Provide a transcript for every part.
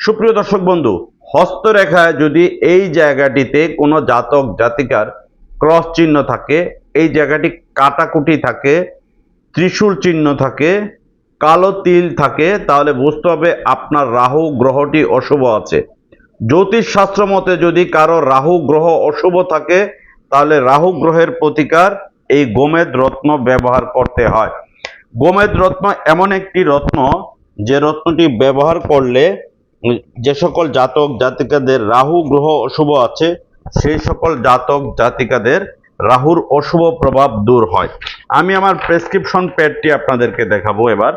সুপ্রিয় দর্শক বন্ধু হস্তরেখায় যদি এই জায়গাটিতে কোনো জাতক, জাতিকার ক্রস চিহ্ন থাকে, এই জায়গাটি কাটাকুটি থাকে, ত্রিশূল চিহ্ন থাকে, কালো তিল থাকে, তাহলে বুঝতে হবে আপনার রাহু গ্রহটি অশুভ আছে। জ্যোতিষ শাস্ত্র মতে যদি কারও রাহু গ্রহ অশুভ থাকে, তাহলে রাহু গ্রহের প্রতিকার এই গোমেদ রত্ন ব্যবহার করতে হয়। গোমেদ রত্ন এমন একটি রত্ন যে রত্নটি ব্যবহার করলে যে সকল জাতক জাতিকাদের রাহু, গ্রহ অশুভ আছে, সেই সকল জাতক জাতিকাদের রাহুর অশুভ প্রভাব দূর হয়। আমি আমার প্রেসক্রিপশন প্যাডটি আপনাদেরকে দেখাবো এবার।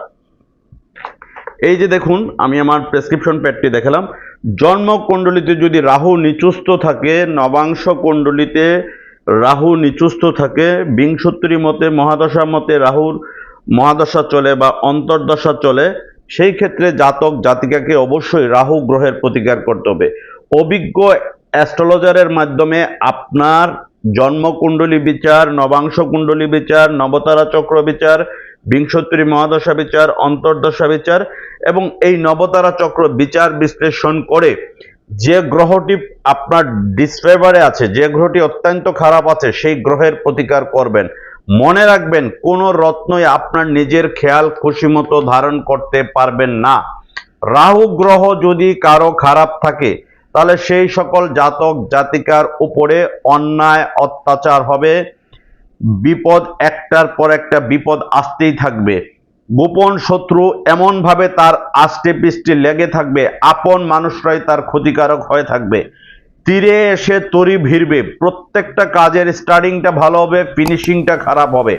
এই যে দেখুন, আমি আমার প্রেসক্রিপশন প্যাডটি দেখালাম। জন্ম কুণ্ডলিতে যদি রাহু নিচুস্থ থাকে, নবাংশ কুণ্ডলিতে রাহু নিচুস্থ থাকে বিংশোত্তরী মতে, মহাদশা মতে রাহুর মহাদশা চলে বা অন্তর্দশা চলে সেই ক্ষেত্রে জাতক জাতিকাকে অবশ্যই রাহু গ্রহের প্রতিকার করতে হবে। অভিজ্ঞ অ্যাস্ট্রোলজারের মাধ্যমে আপনার জন্মকুণ্ডলী বিচার, নবাংশ কুণ্ডলী বিচার, নবতারা চক্র বিচার বিংশোত্তরী মহাদশা বিচার, অন্তর্দশা বিচার এবং এই নবতারা চক্র বিচার বিশ্লেষণ করে যে গ্রহটি আপনার ডিসফেভারে আছে, যে গ্রহটি অত্যন্ত খারাপ আছে, সেই গ্রহের প্রতিকার করবেন। মনে রাখবেন, কোন রত্নই আপনার নিজের খেয়াল খুশি মতো ধারণ করতে পারবেন না। রাহু গ্রহ যদি কারও খারাপ থাকে, তাহলে সেই সকল জাতক জাতিকার উপরে অন্যায় অত্যাচার হবে। বিপদ একটার পর একটা বিপদ আসতেই থাকবে। গোপন শত্রু এমনভাবে তার আষ্টে পিষ্টে লেগে থাকবে, আপন মানুষরাই তার ক্ষতিকারক হয়ে থাকবে। তীরে এসে তরি ভিড়বে। প্রত্যেকটা কাজের স্টার্টিংটা ভালো হবে ফিনিশিংটা খারাপ হবে।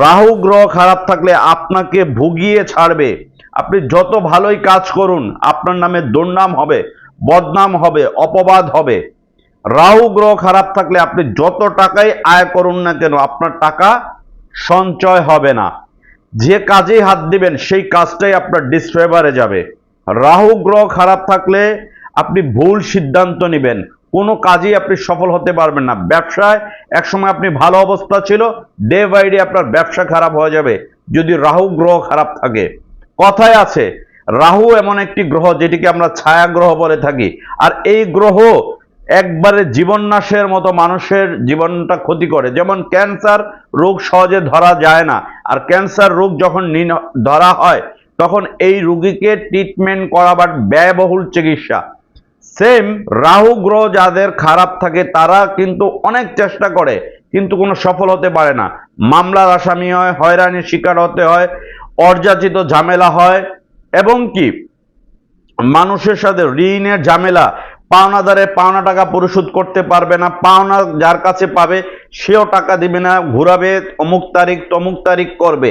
রাহু গ্রহ খারাপ থাকলে আপনাকে ভুগিয়ে ছাড়বে। আপনি যত ভালোই কাজ করুন, আপনার নামে দুর্নাম হবে, বদনাম হবে, অপবাদ হবে। রাহু গ্রহ খারাপ থাকলে আপনি যত টাকাই আয় করুন না কেন, আপনার টাকা সঞ্চয় হবে না। যে কাজেই হাত দিবেন, সেই কাজটাই আপনার ডিসফেভারে যাবে। রাহু গ্রহ খারাপ থাকলে আপনি ভুল সিদ্ধান্ত নেবেন। কোনো কাজেই আপনি সফল হতে পারবেন না। ব্যবসায় একসময় আপনি ভালো অবস্থা ছিল ডে বাই ডে আপনার ব্যবসা খারাপ হয়ে যাবে। যদি রাহু গ্রহ খারাপ থাকে। কথায় আছে, রাহু এমন একটি গ্রহ যেটিকে আমরা ছায়া গ্রহ বলে থাকি। আর এই গ্রহ একবারে জীবননাশের মতো মানুষের জীবনটা ক্ষতি করে। যেমন ক্যান্সার রোগ সহজে ধরা যায় না। আর ক্যান্সার রোগ যখন ধরা হয়, তখন এই রুগীকে ট্রিটমেন্ট করাবার ব্যয়বহুল চিকিৎসা। সেম রাহু গ্রহ যাদের খারাপ থাকে তারা কিন্তু অনেক চেষ্টা করে, কিন্তু কোনো সফল হতে পারে না। মামলার আসামি হয়, হয়রানির শিকার হতে হয় অর্যাচিত ঝামেলা হয়, এবং কি? মানুষের সাথে ঋণের ঝামেলা, পাওনাদারে পাওনা টাকা পরিশোধ করতে পারবে না, পাওনা যার কাছে পাবে সেও টাকা দিবে না, ঘুরাবে, অমুক তারিখ তমুক তারিখ করবে।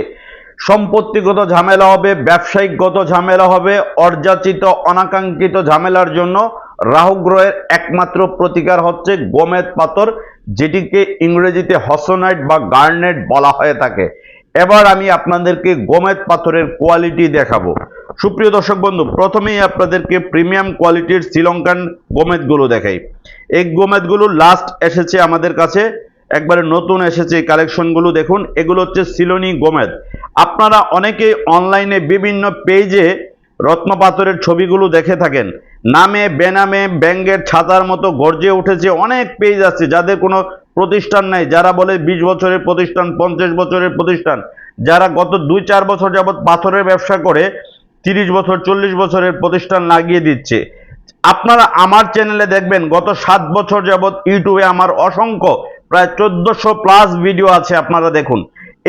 সম্পত্তিগত ঝামেলা হবে, ব্যবসায়িকগত ঝামেলা হবে অর্যাচিত অনাকাঙ্ক্ষিত ঝামেলার জন্য রাহু গ্রহের একমাত্র প্রতিকার হচ্ছে গোমেদ পাথর, যেটিকে ইংরেজিতে হসোনাইট বা গার্নেট বলা হয়ে থাকে। এবার আমি আপনাদেরকে গোমেদ পাথরের কোয়ালিটি দেখাবো। সুপ্রিয় দর্শক বন্ধু, প্রথমেই আপনাদেরকে প্রিমিয়াম কোয়ালিটির শ্রীলঙ্কান গোমেদগুলো দেখাই। এই গোমেদগুলো লাস্ট এসেছে আমাদের কাছে। একবারে নতুন এসেছে কালেকশনগুলো দেখুন। এগুলো হচ্ছে সিলোনি গোমেদ আপনারা অনেকেই অনলাইনে বিভিন্ন পেজে রত্নপাথরের ছবিগুলো দেখে থাকেন। নামে, বেনামে, ব্যাঙ্গের ছাতার মতো গর্জে উঠেছে অনেক পেজ আছে যাদের কোনো প্রতিষ্ঠান নাই। যারা বলে বিশ বছরের প্রতিষ্ঠান, পঞ্চাশ বছরের প্রতিষ্ঠান, যারা গত দুই চার বছর যাবৎ পাথরের ব্যবসা করে, তিরিশ বছর, চল্লিশ বছরের প্রতিষ্ঠান লাগিয়ে দিচ্ছে। আপনারা আমার চ্যানেলে দেখবেন, গত সাত বছর যাবৎ ইউটিউবে আমার অসংখ্য, প্রায় চোদ্দশো প্লাস ভিডিও আছে, আপনারা দেখুন।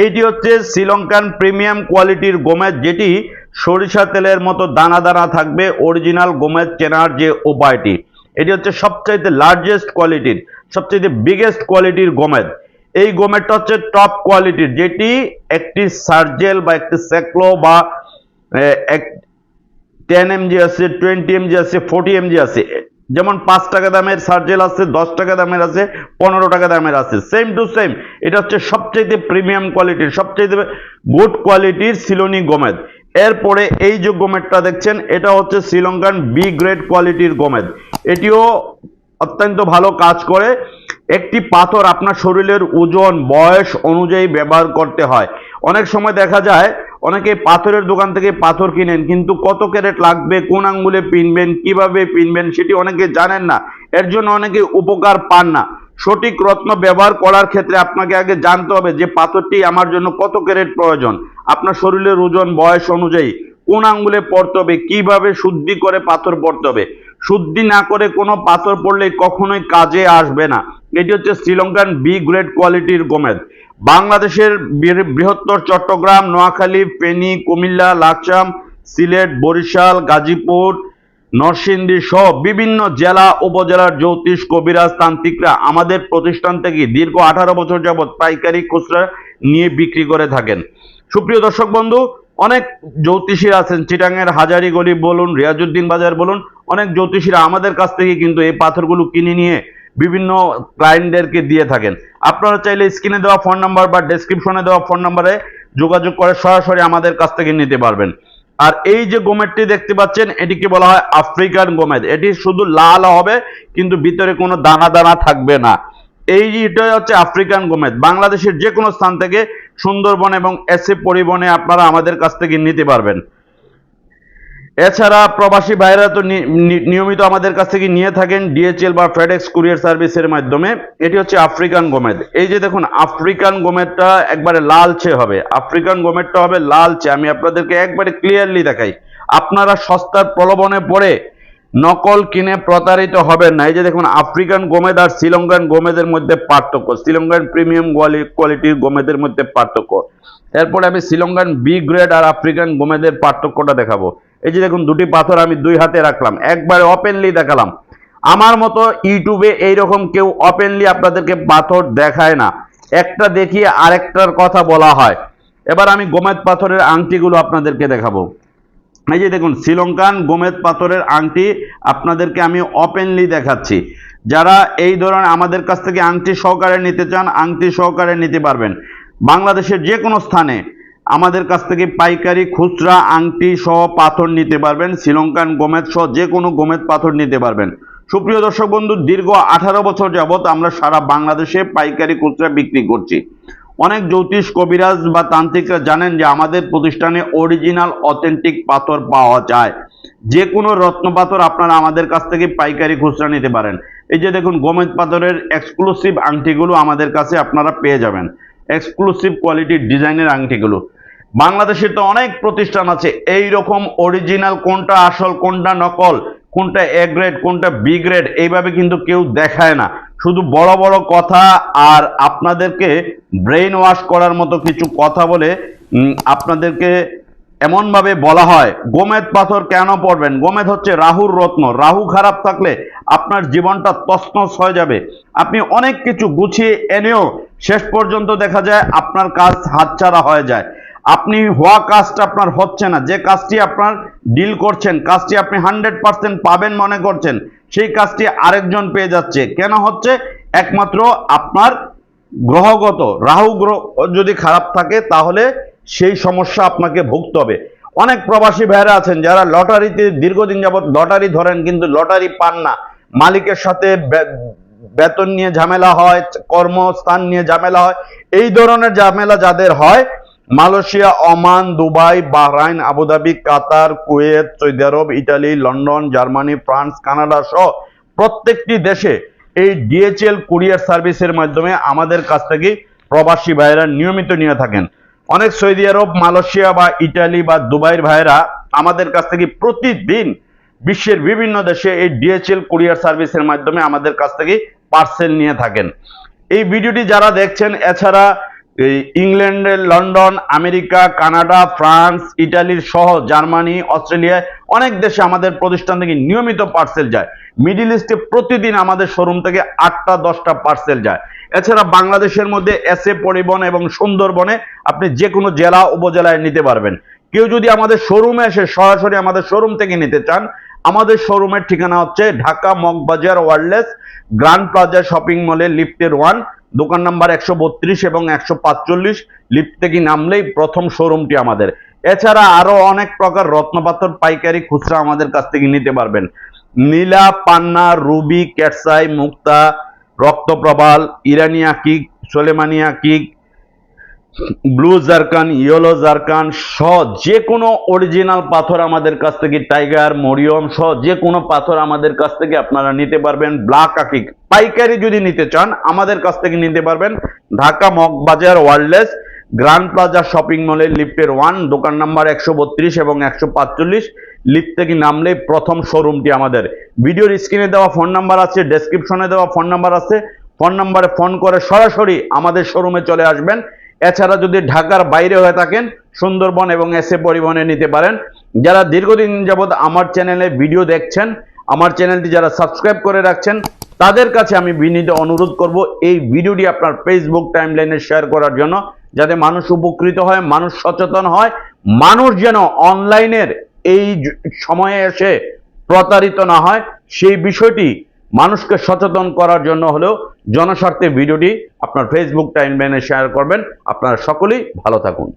এইটি হচ্ছে শ্রীলঙ্কান প্রিমিয়াম কোয়ালিটির গোমেদ যেটি সরিষা তেলের মতো দানা দানা থাকবে অরিজিনাল গোমের চেনার যে উপায়টি। এটি হচ্ছে সবচাইতে লার্জেস্ট কোয়ালিটির সবচাইতে বিগেস্ট কোয়ালিটির গোমেদ এই গোমেদটা হচ্ছে টপ কোয়ালিটির যেটি একটি সার্জেল বা একটি সেক্লো বা এক টেন এমজি আছে টোয়েন্টি এমজি আছে ফোর্টি এমজি আছে। যেমন পাঁচ টাকা দামের সার্জেল আছে, দশ টাকা দামের আছে, পনেরো টাকা দামের আছে। সেম টু সেম এটা হচ্ছে সবচেয়ে প্রিমিয়াম কোয়ালিটির সবচেয়ে গুড কোয়ালিটির সিলোনি গোমেদ এরপরে এই যে গোমেদটা দেখছেন, এটা হচ্ছে শ্রীলঙ্কান বি গ্রেড কোয়ালিটির গোমেদ এটিও অত্যন্ত ভালো কাজ করে। একটি পাথর আপনার শরীরের ওজন, বয়স অনুযায়ী ব্যবহার করতে হয়। অনেক সময় দেখা যায়, অনেকে পাথরের দোকান থেকে পাথর কিনেন, কিন্তু কত ক্যারেট লাগবে, কোন আঙ্গুলে পিনবেন, কীভাবে পিনবেন, সেটি অনেকে জানেন না। এর জন্য অনেকে উপকার পান না। সঠিক রত্ন ব্যবহার করার ক্ষেত্রে আপনাকে আগে জানতে হবে যে পাথরটি আমার জন্য কত ক্যারেট প্রয়োজন। আপনার শরীরের ওজন, বয়স অনুযায়ী কোন আঙ্গুলে পড়তে হবে, কীভাবে শুদ্ধি করে পাথর পড়তে হবে। শুদ্ধি না করে কোনো পাথর পড়লে কখনোই কাজে আসবে না। এটি হচ্ছে শ্রীলঙ্কান বি গ্রেড কোয়ালিটির গোমেদ। বাংলাদেশের বৃহত্তর চট্টগ্রাম, নোয়াখালী, ফেনী, কুমিল্লা, লাকসাম, সিলেট, বরিশাল, গাজীপুর নরসিংদী সহ বিভিন্ন জেলা, উপজেলার জ্যোতিষ, কবিরাজ, তান্ত্রিকরা আমাদের প্রতিষ্ঠান থেকে দীর্ঘ আঠারো বছর যাবৎ পাইকারি খুচরা নিয়ে বিক্রি করে থাকেন। সুপ্রিয় দর্শক বন্ধু, অনেক জ্যোতিষীরা আছেন চিটাঙ্গের হাজারি গলি বলুন রিয়াজুদ্দিন বাজার বলুন, অনেক জ্যোতিষীরা আমাদের কাছ থেকে কিন্তু এই পাথরগুলো কিনে নিয়ে বিভিন্ন ক্লায়েন্টদেরকে দিয়ে থাকেন। আপনারা চাইলে স্ক্রিনে দেওয়া ফোন নাম্বার বা ডেসক্রিপশনে দেওয়া ফোন নাম্বারে যোগাযোগ করে সরাসরি আমাদের কাছ থেকে নিতে পারবেন। আর এই যে গোমেদটি দেখতে পাচ্ছেন, এটিকে বলা হয় আফ্রিকান গোমেদ। এটি শুধু লাল হবে, কিন্তু ভিতরে কোনো দানা দানা থাকবে না। এই এটা হচ্ছে আফ্রিকান গোমেদ। বাংলাদেশের যে কোনো স্থান থেকে সুন্দরবন এবং এসে পরিবনে আপনারা আমাদের কাছ থেকে নিতে পারবেন। এছাড়া প্রবাসী ভাইরা তো নিয়মিত আমাদের কাছ থেকে নিয়ে থাকেন ডিএচএল বা ফেডেক্স কুরিয়ার সার্ভিসের মাধ্যমে। এটি হচ্ছে আফ্রিকান গোমেদ। এই যে দেখুন, আফ্রিকান গোমেদটা একবারে লালচে হবে। আফ্রিকান গোমেদটা হবে লালচে। আমি আপনাদেরকে একবারে ক্লিয়ারলি দেখাই। আপনারা সস্তার প্রলোভনে পড়ে নকল কিনে প্রতারিত হবেন না। এই যে দেখুন, আফ্রিকান গোমেদ আর শ্রীলঙ্কান গোমেদের মধ্যে পার্থক্য। শ্রীলঙ্কান প্রিমিয়াম কোয়ালিটির গোমেদের মধ্যে পার্থক্য। এরপরে আমি শ্রীলঙ্কান বি গ্রেড আর আফ্রিকান গোমেদের পার্থক্যটা দেখাবো। এই যে দেখুন, দুটি পাথর আমি দুই হাতে রাখলাম। একবারে ওপেনলি দেখালাম। আমার মতো ইউটিউবে এইরকম কেউ ওপেনলি আপনাদেরকে পাথর দেখায় না। একটা দেখিয়ে আরেকটার কথা বলা হয়। এবার আমি গোমেদ পাথরের আংটিগুলো আপনাদেরকে দেখাবো। এই যে দেখুন, শ্রীলঙ্কান গোমেদ পাথরের আংটি আপনাদেরকে আমি ওপেনলি দেখাচ্ছি। যারা এই ধরনের আমাদের কাছ থেকে আংটি সহকারে নিতে চান, আংটি সহকারে নিতে পারবেন। বাংলাদেশের যে কোনো স্থানে আমাদের কাছ থেকে পাইকারি, খুচরা, আংটি সহ পাথর নিতে পারবেন। শ্রীলঙ্কান গোমেদ সহ যে কোনো গোমেদ পাথর নিতে পারবেন। সুপ্রিয় দর্শক বন্ধু, দীর্ঘ আঠারো বছর যাবৎ আমরা সারা বাংলাদেশে পাইকারি, খুচরা বিক্রি করছি। অনেক জ্যোতিষ কবিরাজ বা তান্ত্রিকরা জানেন যে আমাদের প্রতিষ্ঠানে অরিজিনাল, অথেন্টিক পাথর পাওয়া যায়। যে কোনো রত্ন পাথর আপনারা আমাদের কাছ থেকে পাইকারি, খুচরা নিতে পারেন। এই যে দেখুন গোমেদ পাথরের এক্সক্লুসিভ আংটিগুলো আমাদের কাছে আপনারা পেয়ে যাবেন। এক্সক্লুসিভ কোয়ালিটির ডিজাইনের আংটিগুলো। বাংলাদেশে তো অনেক প্রতিষ্ঠান আছে এই রকম অরিজিনাল কোনটা আসল, কোনটা নকল, কোনটা এ গ্রেড কোনটা বি গ্রেড এইভাবে কিন্তু কেউ দেখায় না। শুধু বড় বড় কথা আর আপনাদেরকে ব্রেইন ওয়াশ করার মতো কিছু কথা বলে আপনাদেরকে এমনভাবে বলা হয়, গোমেদ পাথর কেন পড়বেন? গোমেদ হচ্ছে রাহুর রত্ন। রাহু খারাপ থাকলে আপনার জীবনটা তছনছ হয়ে যাবে। আপনি অনেক কিছু গুছিয়ে এনেও শেষ পর্যন্ত দেখা যায় আপনার কাজ হাতছাড়া হয়ে যায়। আপনি হওয়া কাজটা আপনার হচ্ছে না। যে কাজটি আপনার ডিল করছেন, কাজটি আপনি হান্ড্রেড পার্সেন্ট পাবেন মনে করছেন, সেই কাজটি আরেকজন পেয়ে যাচ্ছে। কেন হচ্ছে? একমাত্র আপনার গ্রহগত, রাহু গ্রহ যদি খারাপ থাকে, তাহলে সেই সমস্যা আপনাকে ভুগতে হবে। অনেক প্রবাসী ভাইরা আছেন যারা লটারিতে দীর্ঘদিন যাবত লটারি ধরেন, কিন্তু লটারি পান না। মালিকের সাথে বেতন নিয়ে ঝামেলা হয়, কর্মস্থান নিয়ে ঝামেলা হয়। এই ধরনের ঝামেলা যাদের হয় Malaysia, Oman, Dubai, Bahrain Abu Dhabi Qatar, Kuwait, Saudi Arab, Italy, London, Germany, France, Canada সহ প্রত্যেকটি দেশে এই ডিএচএল কুরিয়ার সার্ভিসের মাধ্যমে আমাদের কাছ থেকে প্রবাসী ভাইয়েরা নিয়মিত নিয়ে থাকেন। অনেক সৌদি আরব, মালয়েশিয়া বা ইটালি বা দুবাইয়ের ভাইয়েরা আমাদের কাছ থেকে প্রতিদিন বিশ্বের বিভিন্ন দেশে এই ডিএচএল কুরিয়ার সার্ভিসের মাধ্যমে আমাদের কাছ থেকে পার্সেল নিয়ে থাকেন। এই ভিডিওটি যারা দেখছেন, এছাড়া এই ইংল্যান্ডের লন্ডন, আমেরিকা, কানাডা, ফ্রান্স ইটালির সহ জার্মানি, অস্ট্রেলিয়া অনেক দেশে আমাদের প্রতিষ্ঠান থেকে নিয়মিত পার্সেল যায়। মিডিল ইস্টে প্রতিদিন আমাদের শোরুম থেকে আটটা, দশটা পার্সেল যায়। এছাড়া বাংলাদেশের মধ্যে এসে পরিবহন এবং সুন্দরবনে আপনি যে কোনো জেলা, উপজেলায় নিতে পারবেন। কেউ যদি আমাদের শোরুমে এসে সরাসরি আমাদের শোরুম থেকে নিতে চান, আমাদের শোরুমের ঠিকানা হচ্ছে Dhaka Moghbazar wireless grand plaza shopping মলে, লিফটের ওয়ান দোকান নাম্বার একশো বত্রিশ এবং একশো পাঁচচল্লিশ। লিফট থেকে নামলেই প্রথম শোরুমটি আমাদের। এছাড়া আরও অনেক প্রকার রত্নপাথর, পাইকারি খুচরা আমাদের কাছ থেকে নিতে পারবেন। নীলা, পান্না, রুবি, ক্যাটসাই, মুক্তা, রক্তপ্রবাল, ইরানিয়া কিক, সোলেমানিয়া কিক ব্লু জারকান, ইয়েলো জারকান সহ যে কোনো অরিজিনাল পাথর আমাদের কাছ থেকে, টাইগার, মরিয়ম সহ যে কোনো পাথর আমাদের কাছ থেকে আপনারা নিতে পারবেন। ব্ল্যাক আকিক পাইকারি যদি নিতে চান, আমাদের কাছ থেকে নিতে পারবেন Dhaka Moghbazar wireless, grand plaza shopping মলের লিফটের ওয়ান, দোকান নাম্বার একশো বত্রিশ এবং একশো পাঁচচল্লিশ। লিফট থেকে নামলেই প্রথম শোরুমটি আমাদের। ভিডিওর স্ক্রিনে দেওয়া ফোন নাম্বার আছে ডেসক্রিপশনে দেওয়া ফোন নাম্বার আছে। ফোন নাম্বারে ফোন করে সরাসরি আমাদের শোরুমে চলে আসবেন। এছাড়া যদি ঢাকার বাইরে হয়ে থাকেন, সুন্দরবন এবং এসে পরিবহনে নিতে পারেন। যারা দীর্ঘদিন যাবৎ আমার চ্যানেলে ভিডিও দেখছেন, আমার চ্যানেলটি যারা সাবস্ক্রাইব করে রাখছেন, তাদের কাছে আমি বিনীত অনুরোধ করব, এই ভিডিওটি আপনার ফেসবুক টাইমলাইনে শেয়ার করার জন্য, যাতে মানুষ উপকৃত হয়, মানুষ সচেতন হয়, মানুষ যেন অনলাইনের এই সময়ে এসে প্রতারিত না হয়। সেই বিষয়টি মানুষকে সচেতন করার জন্য হলেও জনস্বার্থে ভিডিওটি আপনার ফেসবুক টাইম ব্যানে শেয়ার করবেন। আপনারা সকলেই ভালো থাকুন।